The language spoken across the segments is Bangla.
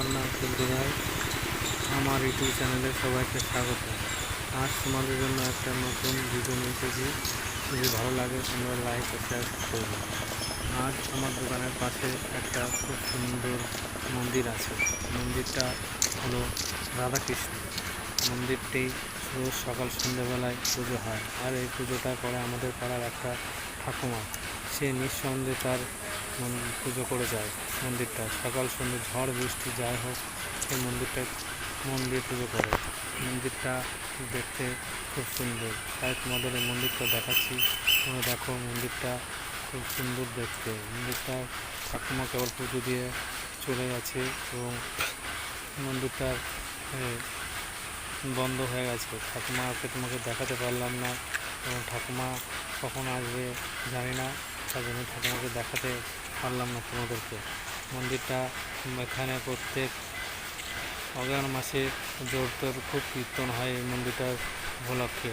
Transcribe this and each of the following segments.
পান্না কুলদুরায় আমার ইউটিউব চ্যানেলে সবাইকে স্বাগত। আজ তোমাদের জন্য একটা নতুন ভিডিও নিয়ে এসেছি। যদি ভালো লাগে, তোমরা লাইক ও শেয়ার করবে। আজ আমার দোকানের পাশে একটা খুব সুন্দর মন্দির আছে। মন্দিরটা হলো রাধাকৃষ্ণ। মন্দিরটি রোজ সকাল সন্ধ্যেবেলায় পুজো হয়। আর এই পুজোটা করে আমাদের পাড়ার একটা ঠাকুমা। সে নিঃসন্দেহে তার পুজো করে যায় মন্দিরটা। সকাল, সন্ধ্যে ঝড়, বৃষ্টি, যাই হোক, সেই মন্দিরটা মন দিয়ে পুজো করে। মন্দিরটা দেখতে খুব সুন্দর। তাই তোমাদের এই মন্দিরটা দেখাচ্ছি। তোমরা দেখো মন্দিরটা খুব সুন্দর দেখতে। মন্দিরটা ঠাকুমা কেবল পুজো দিয়ে চলে গেছে এবং মন্দিরটার বন্ধ হয়ে গেছে। ঠাকুমাকে তোমাকে দেখাতে পারলাম না এবং ঠাকুমা কখন আসবে জানি না। তার জন্য ঠাকুমাকে দেখাতে পারলাম না তোমাদেরকে। মন্দিরটা এখানে প্রত্যেক অগ্রহণ মাসে জোর তোর খুব কীর্তন হয় এই মন্দিরটার উপলক্ষে।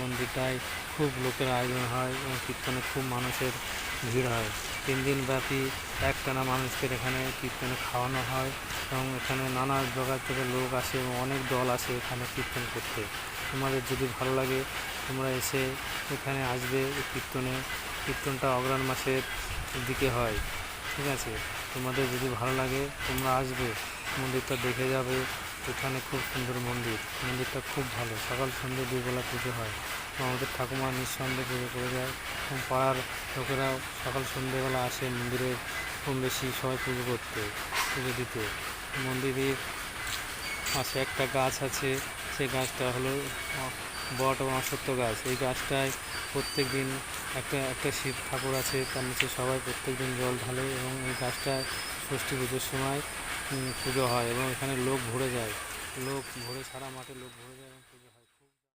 মন্দিরটায় খুব লোকের আয়োজন হয় এবং কীর্তনে খুব মানুষের ভিড় হয়। তিন দিন ব্যাপী একটানা মানুষকে এখানে কীর্তনে খাওয়ানো হয় এবং এখানে নানা জায়গা থেকে লোক আসে এবং অনেক দল আসে এখানে কীর্তন করতে। তোমাদের যদি ভালো লাগে, তোমরা এসে এখানে আসবে কীর্তনে কীর্তনটা অগ্রহণ মাসের দিকে হয়। ঠিক আছে? তোমাদের যদি ভালো লাগে, তোমরা আসবে। মন্দিরটা দেখে যাবে। এখানে খুব সুন্দর মন্দির। মন্দিরটা খুব ভালো। সকাল সন্ধ্যে দুবেলা পুজো হয়। আমাদের ঠাকুমা নিঃসন্দেহে পুজো করে যায়। এবং পাড়ার লোকেরাও সকাল সন্ধ্যেবেলা আসে মন্দিরে কম বেশি সবাই পুজো করতে, পুজো দিতে। মন্দিরে পাশে একটা গাছ আছে। সেই গাছটা হলো বট এবং অশ্বত্থ গাছ। এই গাছটায় প্রত্যেক দিন একটা একটা শিব ঠাকুর আছে, তার নিচে সবাই প্রত্যেক দিন জল ঢালে এবং এই গাছটায় ষষ্ঠী পুজোর সময় পুজো হয় এবং এখানে লোক ভরে যায়। লোক ভরে ছাড়া মাঠে লোক ভরে যায়